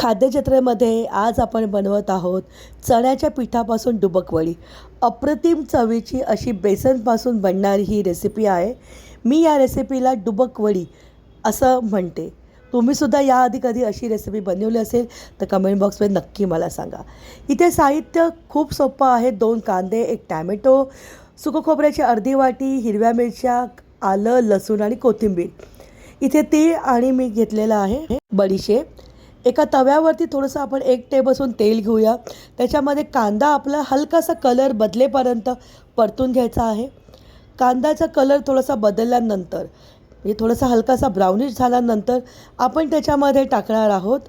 खाद्यजत्रेमध्ये आज आपण बनवत आहोत चण्याच्या पिठापासून डुबकवडी. अप्रतिम चवीची अशी बेसनपासून बनणारी ही रेसिपी आहे. मी या रेसिपीला डुबकवडी असं म्हणते. तुम्हीसुद्धा याआधी कधी अशी रेसिपी बनवली असेल तर कमेंट बॉक्समध्ये नक्की मला सांगा. इथे साहित्य खूप सोपं आहे. दोन कांदे एक टॅमॅटो सुकं खोबऱ्याची अर्धी वाटी हिरव्या मिरच्या आलं लसूण आणि कोथिंबीर. इथे तीळ आणि मी घेतलेलं आहे. बडीशेप एका तव्यावरती थोडंसं आपण एक टेबलस्पून तेल घेऊया. त्याच्यामध्ये कांदा आपला हलकासा कलर बदलेपर्यंत परतून घ्यायचा आहे. कांद्याचा कलर थोडासा बदलल्यानंतर म्हणजे थोडासा हलकासा ब्राउनिश झाल्यानंतर आपण त्याच्यामध्ये टाकणार आहोत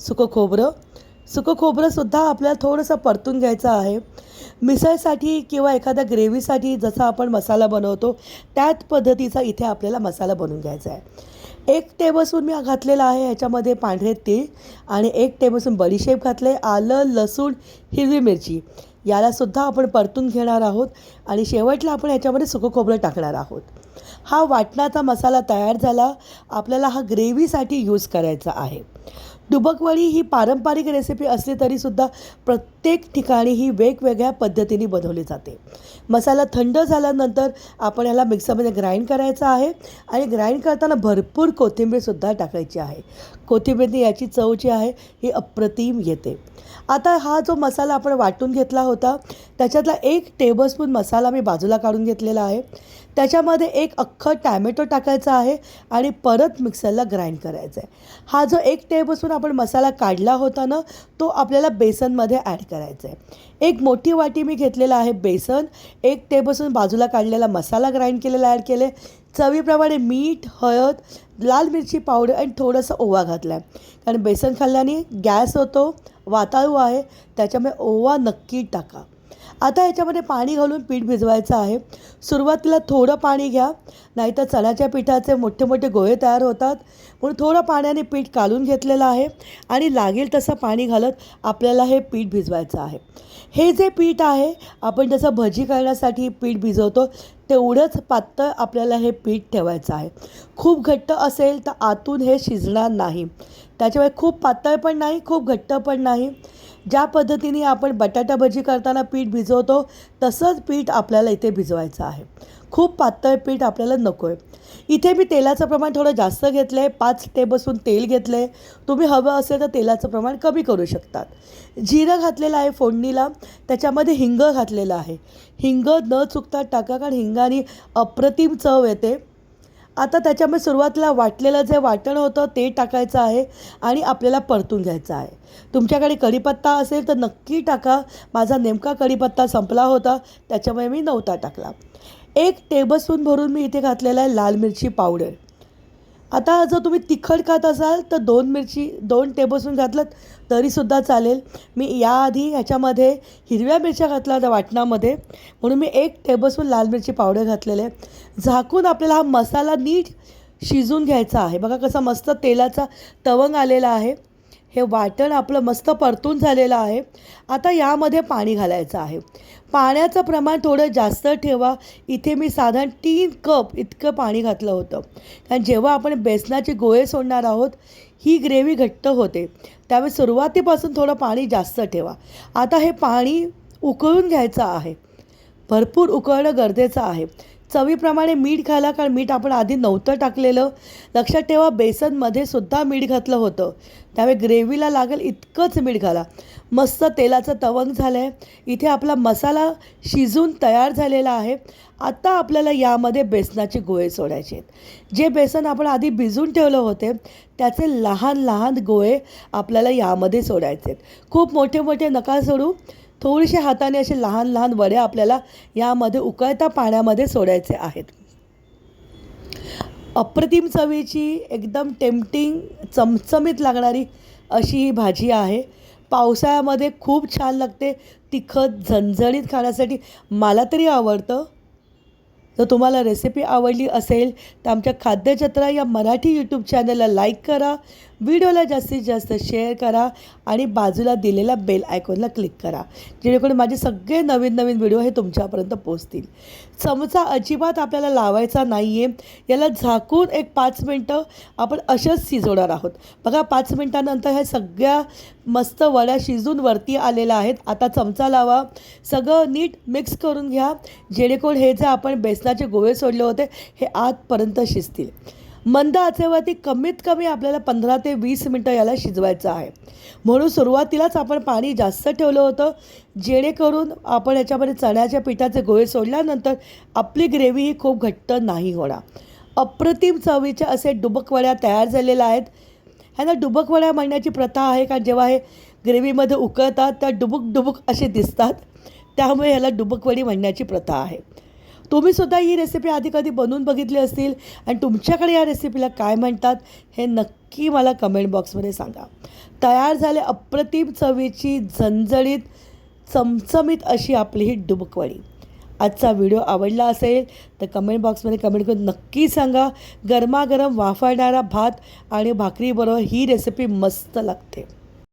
सुकं खोबरं. सुकं खोबरंसुद्धा आपल्याला थोडंसं परतून घ्यायचं आहे. मिसळसाठी किंवा एखाद्या ग्रेव्हीसाठी जसा आपण मसाला बनवतो त्याच पद्धतीचा इथे आपल्याला मसाला बनवून घ्यायचा आहे. एक टेबलस्पून मी घातलेला आहे ह्याच्यामध्ये पांढरे तीळ आणि एक टेबलस्पून बडीशेप घातले आलं लसूण हिरवी मिरची. यालासुद्धा आपण परतून घेणार आहोत आणि शेवटला आपण ह्याच्यामध्ये सुकं खोबरं टाकणार आहोत. हा वाटणाचा मसाला तयार झाला. आपल्याला हा ग्रेव्हीसाठी यूज करायचा आहे. दुबकवडी ही पारंपरिक रेसिपी असली तरीसुद्धा प्रत्येक ठिकाणी ही वेगवेगळ्या पद्धतीने बनवली जाते. मसाला थंड झाल्यानंतर आपण ह्याला मिक्सरमध्ये ग्राइंड करायचा आहे आणि ग्राइंड करताना भरपूर कोथिंबीरसुद्धा टाकायची आहे. कोथिंबीरने याची चव जी आहे ही अप्रतिम येते. आता हा जो मसाला आपण वाटून घेतला होता त्याच्यातला एक टेबलस्पून मसाला मी बाजूला काढून घेतलेला आहे. त्याच्यामध्ये एक अख्खं टॅमॅटो टाकायचा आहे आणि परत मिक्सरला ग्राइंड करायचा आहे. हा जो एक टेबलस्पून आपण मसाला काढला होता ना तो आपल्याला बेसनमध्ये ॲड करायचा आहे. एक मोठी वाटी मी घेतलेला आहे बेसन एक टेबलस्पून बाजूला काढलेला मसाला ग्राइंड केलेला ॲड केले चवीप्रमाणे मीठ हळद लाल मिरची पावडर आणि थोडंसं ओवा घातला आहे कारण बेसन खाल्ल्याने गॅस होतो वाताळू आहे त्याच्यामुळे ओवा नक्की टाका. आता याच्यामध्ये पाणी घालून पीठ भिजवायचं आहे. सुरुवातीला थोडं पाणी घ्या नाहीतर चण्याच्या पिठाचे मोठे मोठे गोळे तयार होतात. म्हणून थोडं पाण्याने पीठ काढून घेतलेलं आहे आणि लागेल तसं पाणी घालत आपल्याला हे पीठ भिजवायचं आहे. हे जे पीठ आहे आपण जसं भजी करण्यासाठी पीठ भिजवतो तेवढंच पातळ आपल्याला हे पीठ ठेवायचं आहे. खूप घट्ट असेल तर आतून हे शिजणार नाही. त्याच्यामुळे खूप पातळ पण नाही खूप घट्ट पण नाही. ज्या पद्धतीने आपण बटाटा भजी करताना पीठ भिजवतो तसंच पीठ आपल्याला इथे भिजवायचं आहे. खूप पातळ पीठ आपल्याला नको आहे इथे मी तेलाचं प्रमाण थोडं जास्त घेतलं आहे पाच टेबलस्पून तेल घेतलं आहे तुम्ही हवं असेल तर तेलाचं प्रमाण कमी करू शकतात. जिरं घातलेलं आहे फोडणीला. त्याच्यामध्ये हिंग घातलेलं आहे. हिंग न चुकता टाका कारण हिंगाने अप्रतिम चव येते. आता त्याच्यामध्ये सुरुवातीला वाटलेलं जे वाटण होतं ते टाकायचं आहे आणि आपल्याला परतून घ्यायचं आहे. तुमच्याकडे कढीपत्ता असेल तर नक्की टाका. माझा नेमका कढीपत्ता संपला होता त्याच्यामुळे मी नव्हता टाकला. एक टेबलस्पून भरून मी इथे घातलेला आहे लाल मिरची पावडर. आता जर तुम्ही तिखट खात असाल तर दोन मिरची दोन टेबलस्पून घातलं तरीसुद्धा चालेल. मी याआधी ह्याच्यामध्ये हिरव्या मिरच्या घातल्या होत्या वाटणामध्ये. म्हणून मी एक टेबलस्पून लाल मिरची पावडर घातलेले. झाकून आपल्याला हा मसाला नीट शिजून घ्यायचा आहे. बघा कसा मस्त तेलाचा तवंग आलेला आहे. हे वाटण आपलं मस्त परतून झालेलं आहे. आता यामध्ये पाणी घालायचं आहे. पाण्याचं प्रमाण थोडं जास्त ठेवा. इथे मी साधारण तीन कप इतकं पाणी घातलं होतं. कारण जेव्हा आपण बेसनाचे गोळे सोडणार आहोत ही ग्रेव्ही घट्ट होते. त्यामुळे सुरुवातीपासून थोडं पाणी जास्त ठेवा. आता हे पाणी उकळून घ्यायचं आहे. भरपूर उकळणं गरजेचं आहे. चवीप्रमाणे मीठ घाला कारण मीठ आपण आधी नव्हतं टाकलेलं. लक्षात ठेवा बेसनमध्ये सुद्धा मीठ घातलं होतं. त्यामुळे ग्रेव्हीला लागेल इतकंच मीठ घाला. मस्त तेलाचं तवंग झालं आहे इथे आपला मसाला शिजून तयार झालेला आहे. आता आपल्याला यामध्ये बेसनाचे गोळे सोडायचे आहेत. जे बेसन आपण आधी भिजून ठेवलं होते त्याचे लहान लहान गोळे आपल्याला यामध्ये सोडायचे आहेत. खूप मोठे मोठे नका सोडू. थोडीशी हाताने असे लहान लहान वडे आपल्याला यामध्ये उकळता पाण्यामध्ये सोडायचे आहेत. अप्रतिम चवीची एकदम टेम्पटिंग चमचमीत लागणारी अशी ही भाजी आहे. पावसाळ्यामध्ये खूप छान लागते. तिखट झणझणीत खाण्यासाठी मला तरी आवडतं. जर तुम्हाला रेसिपी आवडली असेल तर आमच्या खाद्यजत्रा या मराठी यूट्यूब चॅनलला लाईक करा. व्हिडिओला जास्तीत जास्त शेअर करा आणि बाजूला दिलेल्या बेल आयकॉनला क्लिक करा. जेणेकरून माझे सगळे नवीन नवीन व्हिडिओ हे तुमच्यापर्यंत पोचतील चमचा अजिबात आपल्याला लावायचा नाही आहे याला झाकून एक पाच मिनटं आपण अशाच शिजवणार आहोत. बघा पाच मिनटानंतर ह्या सगळ्या मस्त वड्या शिजून वरती आलेल्या आहेत. आता चमचा लावा. सगळं नीट मिक्स करून घ्या. जेणेकरून हे जे आपण बेसनाचे गोळे सोडले होते हे आतपर्यंत शिजतील मंद आचेवरती कमीत कमी आपल्याला पंधरा ते वीस मिनटं याला शिजवायचं आहे. म्हणून सुरुवातीलाच आपण पाणी जास्त ठेवलं होतं जेणेकरून आपण याच्यामध्ये चण्याच्या पिठाचे गोळे सोडल्यानंतर आपली ग्रेव्ही ही खूप घट्ट नाही होणार. अप्रतिम चवीच्या असे डुबकवड्या तयार झालेल्या आहेत. ह्यांना डुबकवड्या म्हणण्याची प्रथा आहे कारण जेव्हा हे ग्रेव्हीमध्ये उकळतात त्या डुबुक डुबुक असे दिसतात. त्यामुळे ह्याला डुबकवडी म्हणण्याची प्रथा आहे. तुम्हीसुद्धा ही रेसिपी आधी कधी बनवून बघितली असतील आणि तुमच्याकडे या रेसिपीला काय म्हणतात हे नक्की मला कमेंट बॉक्समध्ये सांगा. तयार झाले अप्रतिम चवीची झणझणीत चमचमीत अशी आपली ही डुबकवडी. आजचा व्हिडिओ आवडला असेल तर कमेंट बॉक्समध्ये कमेंट करून नक्की सांगा. गरमागरम वाफळणारा भात आणि भाकरीबरोबर ही रेसिपी मस्त लागते.